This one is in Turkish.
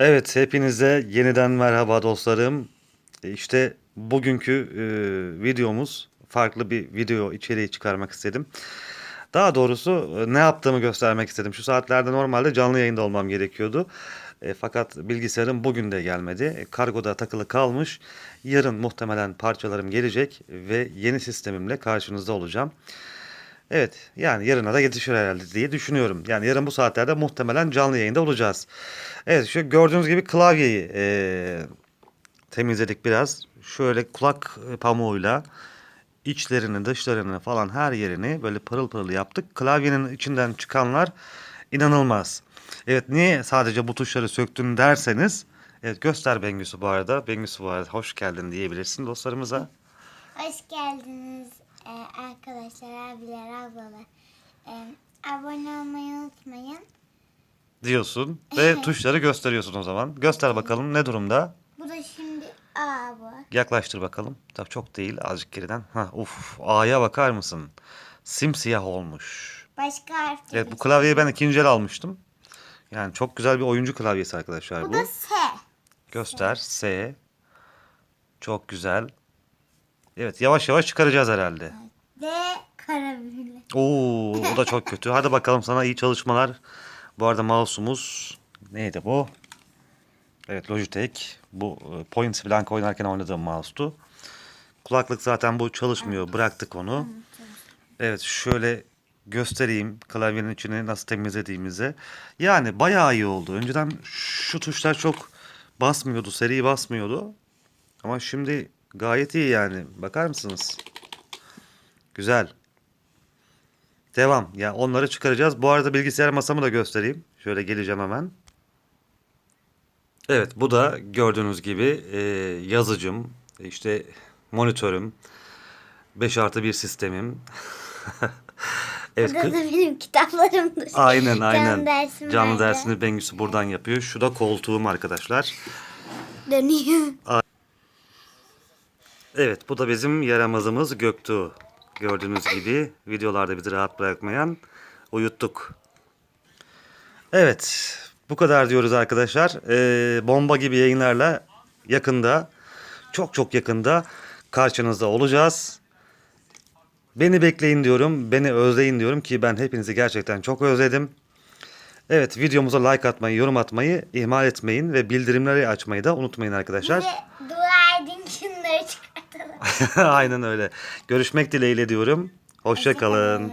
Evet, hepinize yeniden merhaba dostlarım. E, İşte bugünkü e, videomuz farklı bir video içeriği çıkarmak istedim. Daha doğrusu e, ne yaptığımı göstermek istedim. Şu saatlerde normalde canlı yayında olmam gerekiyordu. E, fakat bilgisayarım bugün de gelmedi. E, kargoda takılı kalmış. Yarın muhtemelen parçalarım gelecek ve yeni sistemimle karşınızda olacağım. Evet yani yarına da yetişir herhalde diye düşünüyorum. Yani yarın bu saatlerde muhtemelen canlı yayında olacağız. Evet şu gördüğünüz gibi klavyeyi eee, temizledik biraz. Şöyle kulak pamuğuyla içlerini dışlarını falan her yerini böyle pırıl pırıl yaptık. Klavyenin içinden çıkanlar inanılmaz. Evet niye sadece bu tuşları söktün derseniz. Evet göster Bengüsü bu arada. Bengüsü bu arada hoş geldin diyebilirsin dostlarımıza. Hoş geldiniz e, arkadaşlar, abiler, ablalar. E, abone olmayı unutmayın. diyorsun ve tuşları gösteriyorsun o zaman. Göster bakalım ne durumda? Bu da şimdi A bu. Yaklaştır bakalım. Tabii çok değil azıcık geriden. Ha uf A'ya bakar mısın? Simsiyah olmuş. Başka harf Evet bu klavyeyi ben ikinci el almıştım. Yani çok güzel bir oyuncu klavyesi arkadaşlar Bu bu. da S. Göster S. Çok güzel. Evet yavaş yavaş çıkaracağız herhalde. D karabülle. Oo o da çok kötü. Hadi bakalım sana iyi çalışmalar. Bu arada mouse'umuz neydi bu? Evet Logitech. Bu e, Point Blank oynarken oynadığım mouse'tu. Kulaklık zaten bu çalışmıyor. Bıraktık onu. Evet şöyle göstereyim klavyenin içini nasıl temizlediğimizi. Yani bayağı iyi oldu. Önceden şu tuşlar çok basmıyordu, seri basmıyordu. Ama şimdi gayet iyi yani. Bakar mısınız? Güzel. Devam. Ya onları çıkaracağız. Bu arada bilgisayar masamı da göstereyim. Şöyle geleceğim hemen. Evet, bu da gördüğünüz gibi e, yazıcım, işte monitörüm, 5 artı 1 sistemim. evet, Bu da, benim kitaplarımdır. aynen aynen. Canlı dersim Canlı dersini Bengüsü buradan yapıyor. Şu da koltuğum arkadaşlar. Dönüyor. Evet, bu da bizim yaramazımız Göktuğ. Gördüğünüz gibi videolarda bizi rahat bırakmayan uyuttuk. Evet, bu kadar diyoruz arkadaşlar. Ee, bomba gibi yayınlarla yakında, çok çok yakında karşınızda olacağız. Beni bekleyin diyorum, beni özleyin diyorum ki ben hepinizi gerçekten çok özledim. Evet, videomuza like atmayı, yorum atmayı ihmal etmeyin ve bildirimleri açmayı da unutmayın arkadaşlar. Aynen öyle. Görüşmek dileğiyle diyorum. Hoşça kalın.